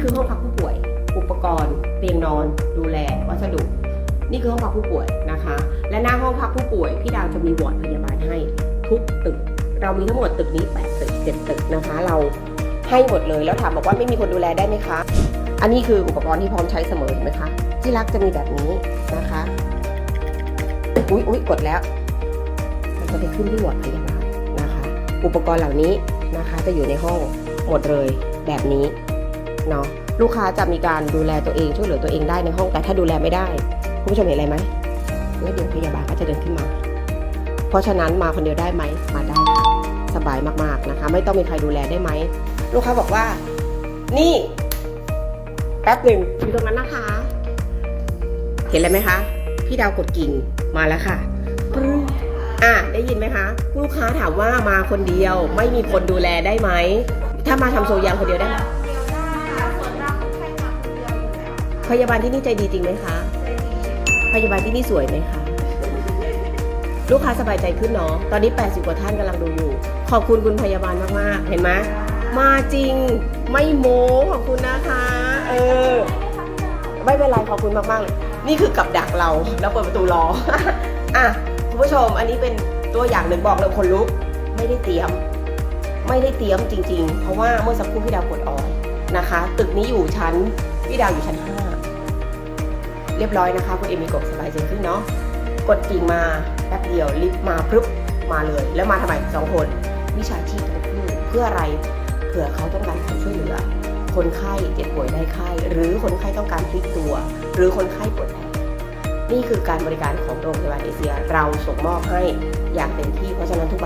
ี่คือน ดูแล วัสดุ นี่คือห้องพักผู้ป่วยนะคะ และหน้าห้องพักผู้ป่วยพี่ดาวจะมีวอร์ดพยาบาลให้ทุกตึก เรามีทั้งหมดตึกนี้8ตึก7ตึกนะคะ เราให้หมดเลยแล้วถามบอกว่าไม่มีคนดูแลได้ไหมคะ อันนี้คืออุปกรณ์ที่พร้อมใช้เสมอเห็นไหมคะที่รักจะมีแบบนี้นะคะ อุ๊ยอุ๊ยกดแล้วมันจะไปขึ้นที่วอร์ดพยาบาลนะคะ อุปกรณ์เหล่านี้นะคะจะอยู่ในห้องหมดเลยแบบนี้ เนาะลูกค้าจะมีการดูแลตัวเองช่วยเหลือตัวเองได้ในห้องแต่ถ้าดูแลไม่ได้คุณผู้ชมเห็นอะไรไหมแล้วเดี๋ยวพยาบาลก็จะเดินขึ้นมา เพราะฉะนั้นมาคนเดียวได้ไหมมาได้ค่ะสบายมากๆนะคะ ไม่ต้องมีใครดูแลได้ไหมลูกค้าบอกว่า นี่ แป๊บหนึ่งอยู่ตรงนั้นนะคะ เห็นอะไรไหมคะ พี่ดาวกดกิ่งมาแล้วค่ะปึ้งอะได้ยินไหมคะ ลูกค้าถามว่ามาคนเดียวไม่มีคนดูแลได้ไหมถ้ามาทำโซยางคนเดียวได้ไหม พยาบาลที่นี่ใจดีจริงไหมคะ พยาบาลที่นี่สวยไหมคะ ลูกค้าสบายใจขึ้นเนาะ ตอนนี้ 80 กว่าท่านกำลังดูอยู่ ขอบคุณคุณพยาบาลมากๆ เห็นไหมมาจริง ไม่โม้ขอบคุณนะคะ เออ ไม่เป็นไรขอบคุณมากๆเลยนี่คือกับดักเราแล้วเปิดประตูรอ อะคุณผู้ชมอันนี้เป็นตัวอย่างหนึ่งบอกเลยคนลุก ไม่ได้เตรียม ไม่ได้เตรียมจริง ๆ เพราะว่าเมื่อสักครู่พี่ดาวกดออนนะคะ ตึกนี้อยู่ชั้นพี่ดาวอยู่ชั้น5 เรียบร้อยนะคะคุณเอมีกบสบายใจขึ้นเนาะกดกิ่งมาแป๊บเดียวลิฟมาพรึบมาเลย แล้วมาทำไมสองคนวิชาชีพทั้งคู่เพื่ออะไรเผื่อเขาต้องการความช่วยเหลือ คนไข้เจ็บป่วยได้ไข้ หรือคนไข้ต้องการพลิกตัว หรือคนไข้ปวดแผลนี่คือการบริการของโรงพยาบาลเอเชียเราส่งมอบให้อย่างเต็มที่เพราะฉะนั้นทุก